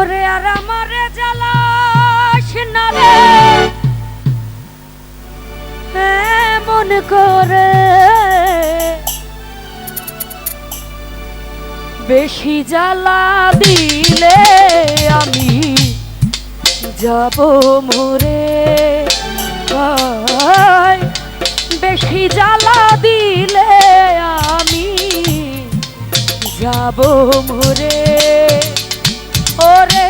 ওরে আর আমারে জ্বালাস না রে। এমন করে বেশি জ্বালা দিলে আমি যাব মরে। বেশি জ্বালা দিলে আমি যাব মরে। ওরে,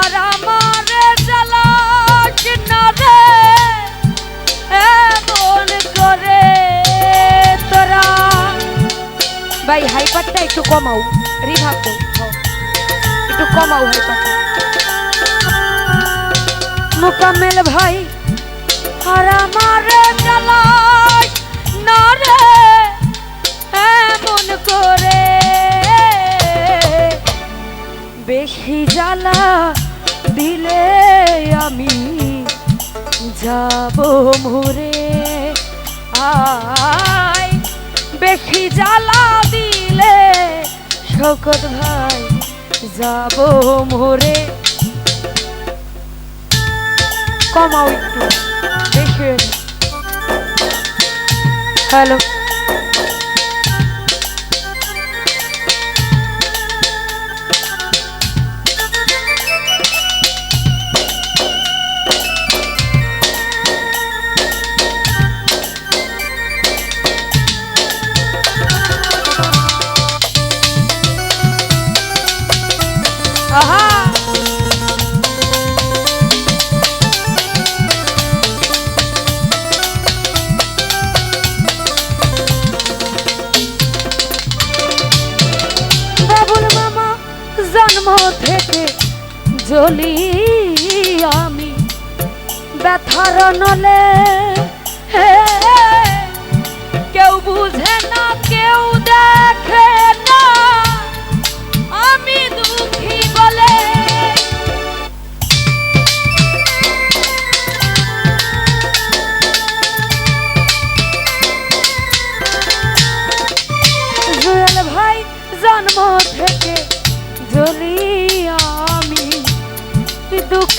আর আমারে জ্বালাস না রে এমন করে তোরা। ভাই, হাইপারটা একটু কমাও, রিভাব একটু কমাও হাইপারটা। মোকামেল ভাই, আর আমারে জ্বালাস না রে এমন করে যাব মোরে। আয় বেশি জ্বালা দিলে শকত ভাই যাব মোরে। কমাও একটু দেখে হ্যালো। থেকে জ্বলি আমি। ব্যথার নলে হে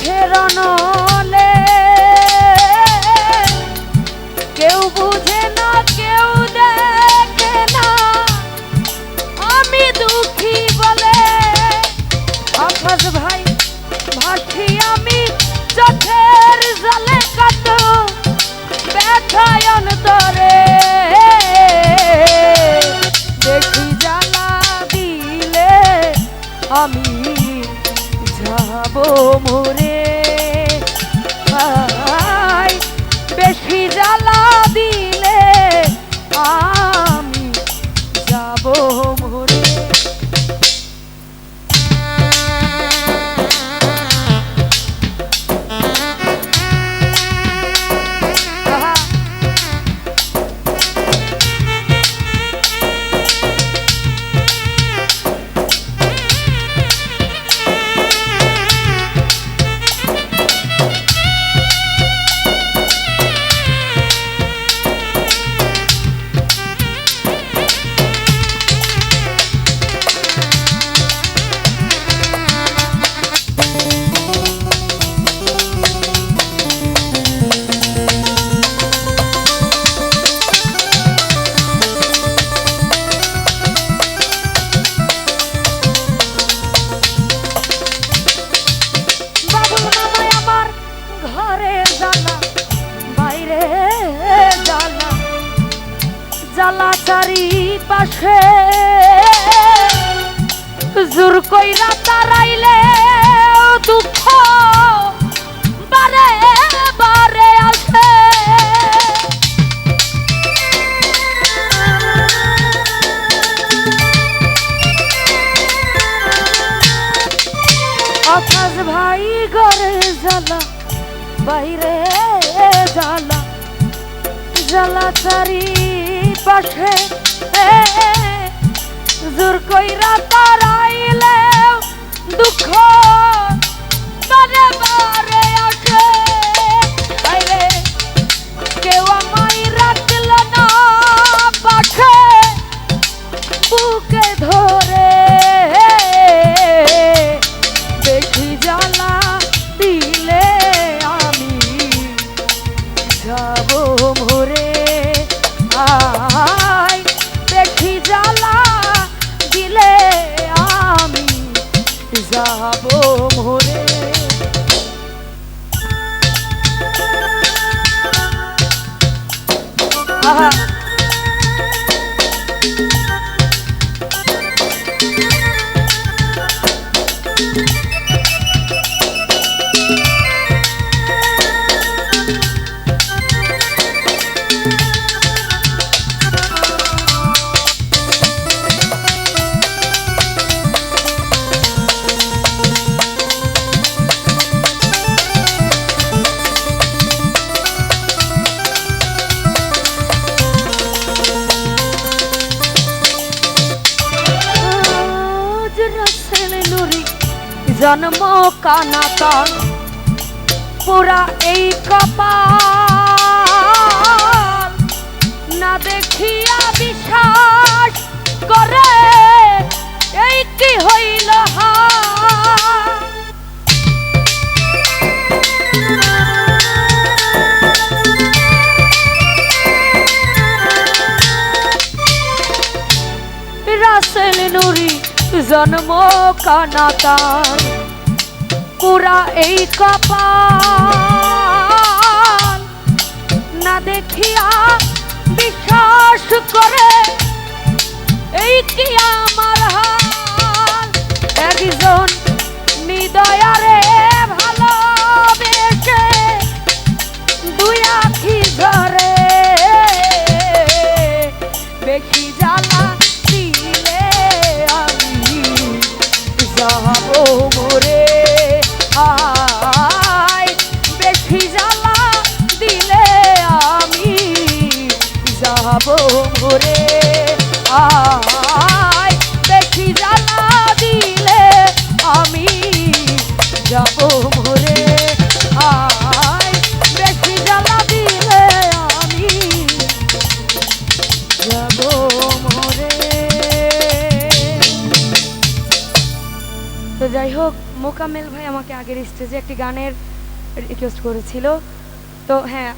দুঃখের জ্বালা চারি পাশে। জোর কইরা তারাইলে দুঃখ বারে বারে আসে। আকাশ ভাই ঘরে জ্বালা, বাইরে জ্বালা। জ্বালা চারি পাশে জোর কইরা তারাইলে জন্ম কানাতন পুরা এই কপাল না দেখিয়া বিশ্বাস করে এই কি হইল? রাসেল নুরি জন্ম কানাতার পুরা এই কপাল না দেখিয়া বিশ্বাস করে যাব আয় বেশি জ্বালা দিলে আমি যাব মরে আয় বেশি জ্বালা দিলে আমি যাব মরে তো যাই হোক, মোকামেল ভাই আমাকে আগের স্টেজে একটি গানের রিকোয়েস্ট করেছিল। তো হ্যাঁ